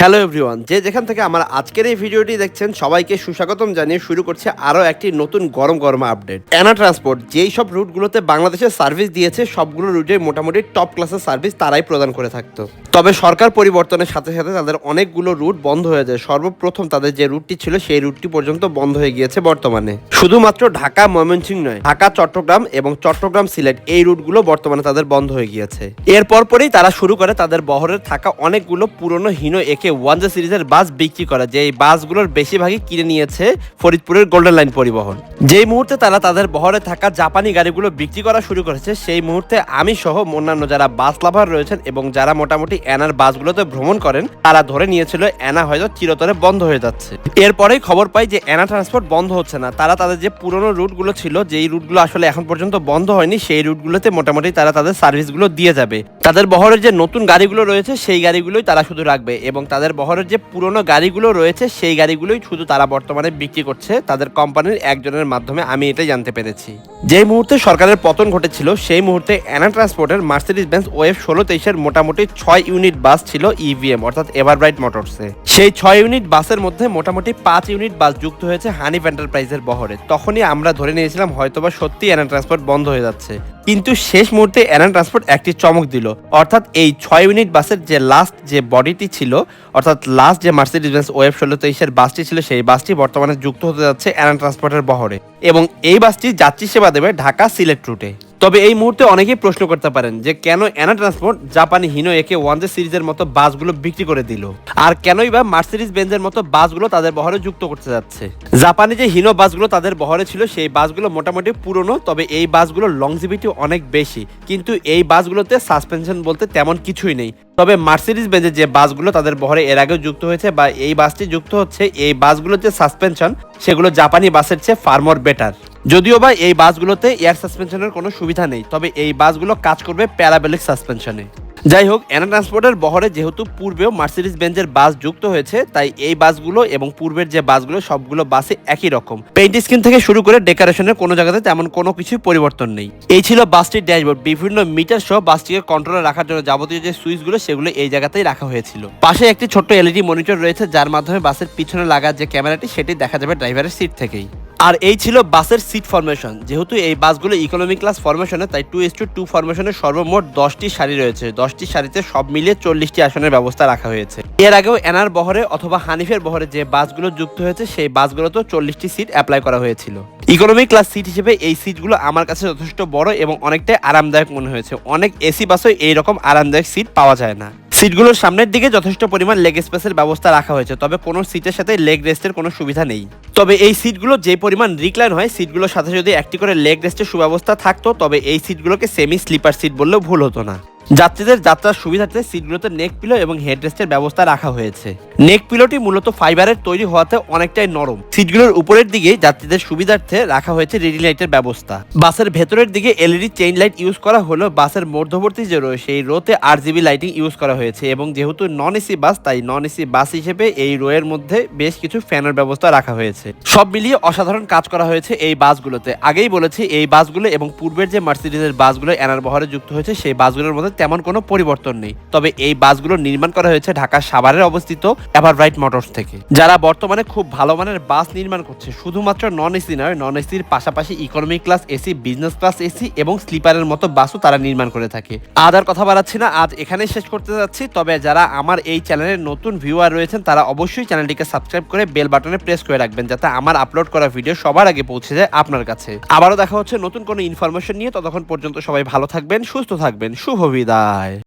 Hello everyone যে যেখান থেকে আমার আজকের এই ভিডিওটি দেখছেন, সবাইকে সুস্বাগতম জানিয়ে শুরু করছে আরও একটি নতুন গরম গরম আপডেট অ্যানা ট্রান্সপোর্ট যেই সব রুটগুলোতে বাংলাদেশের সার্ভিস দিয়েছে, সবগুলো রুটে মোটামুটি টপ ক্লাসের সার্ভিস তারাই প্রদান করে থাকতো। তবে সরকার পরিবর্তনের সাথে সাথে তাদের অনেকগুলো রুট বন্ধ হয়ে যায়। সর্বপ্রথম তাদের যে রুটটি ছিল, সেই রুটটি পর্যন্ত বন্ধ হয়ে গিয়েছে বর্তমানে। শুধুমাত্র ঢাকা, ময়মনসিংহ নয়, ঢাকা, চট্টগ্রাম এবং চট্টগ্রাম সিলেট এই রুটগুলো বর্তমানে তাদের বন্ধ হয়ে গিয়েছে। এর পরপরই তারা শুরু করে তাদের বহরের থাকা অনেকগুলো পুরনো হীন একে ওয়ান জে সিরিজের বাস বিক্রি করা, যে এই বাসগুলোর বেশিরভাগই কিনে নিয়েছে ফরিদপুরের গোল্ডেন লাইন পরিবহন। যেই মুহূর্তে তারা তাদের বহরে থাকা জাপানি গাড়িগুলো বিক্রি করা শুরু করেছে, সেই মুহূর্তে আমি সহ অন্যান্য যারা বাস লাভার রয়েছেন এবং যারা মোটামুটি এনার বাসগুলোতে ভ্রমণ করেন, তারা ধরে নিয়েছিল এনা হয়তো চিরতরে বন্ধ হয়ে যাচ্ছে। এরপরেই খবর পাই যে এনা ট্রান্সপোর্ট বন্ধ হচ্ছে না। তারা তাদের যে পুরনো রুটগুলো ছিল, যেই রুটগুলো আসলে এখন পর্যন্ত বন্ধ হয়নি, সেই রুটগুলোতে মোটামুটি তারা তাদের সার্ভিসগুলো দিয়ে যাবে। তাদের বহরের যে নতুন গাড়িগুলো রয়েছে, সেই গাড়িগুলোই তারা শুধু রাখবে এবং তাদের বহরের যে পুরনো গাড়িগুলো রয়েছে, সেই গাড়িগুলোই শুধু তারা বর্তমানে বিক্রি করছে। তাদের কোম্পানির একজনের মাধ্যমে আমি এটাই জানতে পেরেছি। যে মুহূর্তে সরকারের পতন ঘটেছিল, সেই মুহূর্তে অ্যানা ট্রান্সপোর্টের মার্সিডিজ বেঞ্চ ওয়েব ষোলো তেইশের মোটামুটি ছয় ইউনিট বাস ছিল ইভিএম অর্থাৎ এভারব্রাইট মোটরসে সেই ছয় ইউনিট বাসের মধ্যে মোটামুটি পাঁচ ইউনিট বাস যুক্ত হয়েছে হানিফ এন্টারপ্রাইজের বহরে। তখনই আমরা ধরে নিয়েছিলাম হয়তোবা সত্যি অ্যানা ট্রান্সপোর্ট বন্ধ হয়ে যাচ্ছে। কিন্তু শেষ মুহূর্তে অ্যানান ট্রান্সপোর্ট একটি চমক দিল। অর্থাৎ এই ছয় ইউনিট বাসের যে লাস্ট যে বডিটি ছিল, অর্থাৎ লাস্ট যে মার্সিডিজ বেঞ্চ ওয়েব ষোলো তেইশের বাসটি ছিল, সেই বাসটি বর্তমানে যুক্ত হতে যাচ্ছে অ্যানান ট্রান্সপোর্টের বহরে। এবং এই বাসটি যাত্রী সেবা দেবে ঢাকা সিলেট রুটে তবে এই মুহূর্তে অনেকেই প্রশ্ন করতে পারেন যে কেন অ্যানা ট্রান্সপোর্ট জাপানি হিনো একে ওয়ান সিরিজের মতো বাসগুলো বিক্রি করে দিল? আর কেনই বা মার্সিডিজ বেঞ্জের মতো বাসগুলো তাদের বহরে যুক্ত করতে যাচ্ছে? জাপানি যে হিনো বাসগুলো তাদের বহরে ছিল, সেই বাসগুলো মোটামুটি পুরনো, তবে এই বাসগুলোর লংজিভিটি অনেক বেশি। কিন্তু এই বাসগুলোতে সাসপেনশন বলতে তেমন কিছুই নেই। তবে মার্সিডিজ বেঞ্জের যে বাসগুলো তাদের বহরে এর আগেও যুক্ত হয়েছে বা এই বাসটি যুক্ত হচ্ছে, এই বাসগুলোর যে সাসপেনশন সেগুলো জাপানি বাসের চেয়ে ফার্মর বেটার যদিও বা এই বাসগুলোতে এয়ার সাসপেনশনের কোনো সুবিধা নেই, তবে এই বাসগুলো কাজ করবে প্যারাবেলিক সাসপেনশনে যাই হোক এনা ট্রান্সপোর্টের বহরে যেহেতু পূর্বেও মার্সিডিজ বেঞ্জের বাস যুক্ত হয়েছে, তাই এই বাসগুলো এবং পূর্বের যে বাসগুলো, সবগুলো বাসে একই রকম। পেইন্ট স্কিন থেকে শুরু করে ডেকোরেশনের কোনো জায়গাতে তেমন কোনো কিছু পরিবর্তন নেই। এই ছিল বাসটির ড্যাশবোর্ড বিভিন্ন মিটার সহ বাসটিকে কন্ট্রোলে রাখার জন্য যাবতীয় যে সুইচগুলো, সেগুলো এই জায়গাতেই রাখা হয়েছিল। পাশে একটি ছোট্ট এলইডি মনিটর রয়েছে, যার মাধ্যমে বাসের পিছনে লাগা যে ক্যামেরাটি, সেটি দেখা যাবে ড্রাইভারের সিট থেকেই। আর এই ছিল বাসের সিট ফরমেশন যেহেতু এই বাসগুলো ইকোনমি ক্লাস ফরমেশনে তাই টু এস টু টু ফরমেশনের সর্বমোট দশটি সারি রয়েছে। দশটি সারিতে সব মিলিয়ে চল্লিশটি আসনের ব্যবস্থা রাখা হয়েছে। এর আগেও এনার বহরে অথবা হানিফের বহরে যে বাসগুলো যুক্ত হয়েছে, সেই বাসগুলোতেও চল্লিশটি সিট অ্যাপ্লাই করা হয়েছিল। ইকোনমি ক্লাস সিট হিসেবে এই সিটগুলো আমার কাছে যথেষ্ট বড় এবং অনেকটাই আরামদায়ক মনে হয়েছে। অনেক এসি বাসও এইরকম আরামদায়ক সিট পাওয়া যায় না। সিটগুলোর সামনের দিকে যথেষ্ট পরিমাণ লেগ স্পেসের ব্যবস্থা রাখা হয়েছে, তবে কোনো সিটের সাথে লেগ রেস্টের কোনো সুবিধা নেই। তবে এই সিটগুলো যে পরিমাণ রিক্লাইন হয়, সিটগুলোর সাথে যদি একটি করে লেগ রেস্টের সুব্যবস্থা থাকতো, তবে এই সিটগুলোকে সেমি স্লিপার সিট বললেও ভুল হতো না। যাত্রীদের যাত্রার সুবিধার্থে সিটগুলোতে নেক পিলো এবং হেডরেস্টের ব্যবস্থা রাখা হয়েছে। নেক পিলোটি মূলত ফাইবারের তৈরি হওয়াতে অনেকটাই নরম। সিটগুলোর উপরের দিকে যাত্রীদের সুবিধার্থে রাখা হয়েছে রেডি লাইটের ব্যবস্থা। বাসের ভেতরের দিকে এলইডি চেইন লাইট ইউজ করা হলেও বাসের মধ্যবর্তী যে রো সেই রোতে আর জিবি লাইটিং ইউজ করা হয়েছে এবং যেহেতু নন এসি বাস তাই নন এসি বাস হিসেবে এই রোয়ের মধ্যে বেশ কিছু ফ্যানের ব্যবস্থা রাখা হয়েছে। সব মিলিয়ে অসাধারণ কাজ করা হয়েছে এই বাসগুলোতে। আগেই বলেছি, এই বাসগুলো এবং পূর্বের যে মার্সিডিজের বাসগুলো এনার বহরে যুক্ত হয়েছে, সেই বাসগুলোর মধ্যে তেমন কোনো পরিবর্তন নেই। তবে এই বাসগুলো নির্মাণ করা হয়েছে ঢাকার সাভারের অবস্থিত এভারব্রাইট মোটরস থেকে। যারা বর্তমানে খুব ভালো মানের বাস নির্মাণ করছে, শুধুমাত্র নন এসি নয় নন এসির পাশাপাশি economy class AC business class AC এবং স্লিপারের মতো বাসও তারা নির্মাণ করে থাকে। আজ আর কথা বাড়াচ্ছি না, আজ এখানে শেষ করতে যাচ্ছি। তবে যারা আমার এই চ্যানেলের নতুন ভিউয়ার রয়েছেন, তারা অবশ্যই চ্যানেলটিকে সাবস্ক্রাইব করে বেল বাটনে প্রেস করে রাখবেন, যাতে আমার আপলোড করা ভিডিও সবার আগে পৌঁছে যায় আপনার কাছে। আবারও দেখা হচ্ছে নতুন কোনো ইনফরমেশন নিয়ে। ততক্ষণ পর্যন্ত সবাই ভালো থাকবেন, সুস্থ থাকবেন। শুভ বিদায়। ได้